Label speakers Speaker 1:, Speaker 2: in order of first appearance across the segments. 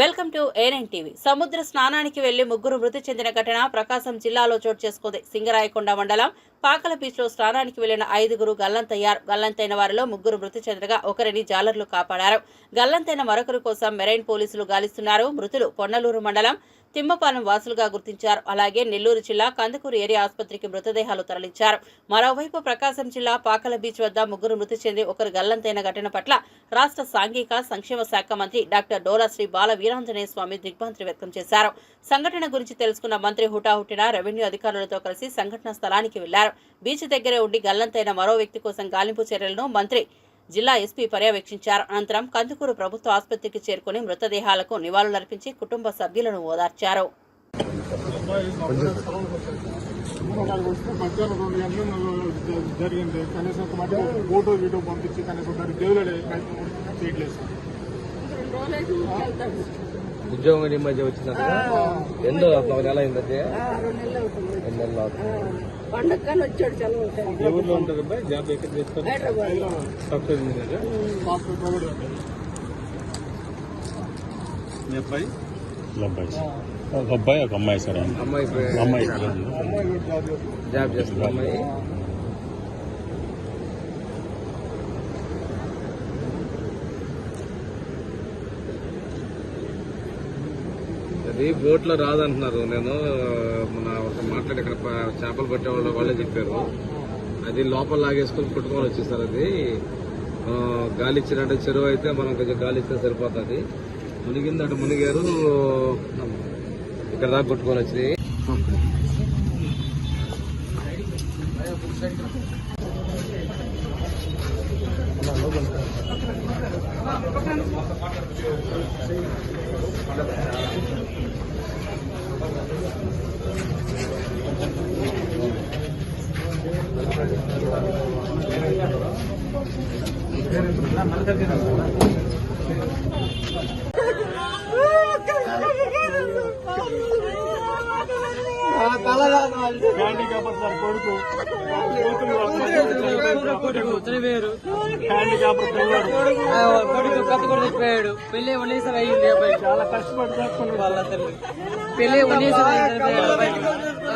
Speaker 1: Welcome to AN TV. సముద్ర స్నానానికి వెళ్ళి ముగ్గురు మృతి చెందిన ఘటన ప్రకాశం జిల్లాలో చోటు చేసుకుంది. సింగరాయకొండ మండలం పాకల బీచ్లో స్నానానికి వెళ్ళిన ఐదుగురు గల్లంతయ్యారు గల్లంతైన వారిలో ముగ్గురు మృతి చెందగా ఒకరిని జాలర్లు కాపాడారు. గల్లంతైన మరొకరు కోసం మెరైన్ పోలీసులు గాలిస్తున్నారు. మృతులు పొన్నలూరు మండలం తిమ్మపాలెం వాసులుగా గుర్తించారు. అలాగే నెల్లూరు జిల్లా కందుకూరు ఏరియా ఆసుపత్రికి మృతదేహాలు తరలించారు. మరోవైపు ప్రకాశం జిల్లా పాకల బీచ్ వద్ద ముగ్గురు మృతి చెంది ఒకరు గల్లంతైన ఘటన పట్ల రాష్ట్ర సాంఘిక సంక్షేమ శాఖ మంత్రి డాక్టర్ డోలా శ్రీ బాల వీరాంజనేయ స్వామి దిగ్భ్రాంతి వ్యక్తం చేశారు. సంఘటన గురించి తెలుసుకున్న మంత్రి హుటాహుటిన రెవెన్యూ అధికారులతో కలిసి సంఘటన స్థలానికి వెళ్ళారు బీచ్ దగ్గరే ఉండి గల్లంతైన మరో వ్యక్తి కోసం గాలింపు చర్యలను మంత్రి జిల్లా ఎస్పీ పర్యవేక్షించారు. అనంతరం కందుకూరు ప్రభుత్వ ఆసుపత్రికి చేరుకుని మృతదేహాలకు నివాళులర్పించి కుటుంబ సభ్యులను ఓదార్చారు.
Speaker 2: జరిగింది కనీసం ఒక ఫోటో వీడియో పంపించి కనీసం దానికి ప్రయత్నం చేయట్లేదు
Speaker 3: ఉద్యోగం ఈ మధ్య ఎందో అట్లా ఒక నెల అయిందంటే? రెండు నెలలు అవుతుంది.
Speaker 4: పండగ కానీ వచ్చాడు చదువు
Speaker 2: ఏ ఊర్లో ఉంటుంది అబ్బాయి? జాబ్ ఎక్కడ చేస్తారు సాఫ్ట్వేర్ ఇంజనీర్? సాఫ్ట్వేర్ మీ అబ్బాయి?
Speaker 5: అబ్బాయి. ఒక అబ్బాయి ఒక అమ్మాయి సార్.
Speaker 3: అమ్మాయి
Speaker 5: అమ్మాయి
Speaker 2: జాబ్ చేస్తారు
Speaker 3: జాబ్ చేస్తుంది అమ్మాయి అది బోట్లో రాదంటున్నారు. నేను మన ఒక మాట్లాడి ఇక్కడ చేపలు పట్టే వాళ్ళే చెప్పారు. అది లోపల లాగేసుకుని కుటుంబాలు వచ్చేసారు అది. గాలి ఇచ్చినట్టు చెరువు అయితే మనం కొంచెం గాలి ఇస్తే సరిపోతుంది. మునిగింది అటు మునిగారు. ఇక్కడ దాకా కొట్టుకొని వచ్చినాయి.
Speaker 2: సార్ కొడుకు
Speaker 6: కొడుకు కొత్త కొడుకు చెప్పాడు పెళ్ళి ఉన్నీసం అయ్యింది అబ్బాయి
Speaker 2: చాలా కష్టపడి
Speaker 6: వాళ్ళ తల్లి పెళ్ళి ఉన్నీసం అయ్యింది అబ్బాయి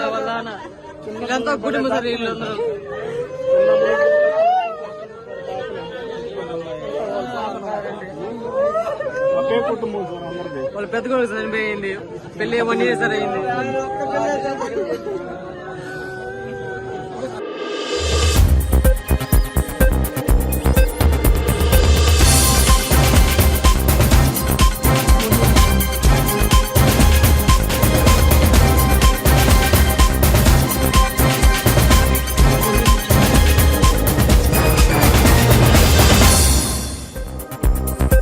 Speaker 6: వాళ్ళ నాన్న వీళ్ళంతా కుటుంబ సార్
Speaker 2: ఒకే కుటుంబం సార్ అందరిది.
Speaker 6: వాళ్ళ పెద్ద కొడుకు చనిపోయింది. పెళ్ళి వన్ ఇయర్ సార్ అయింది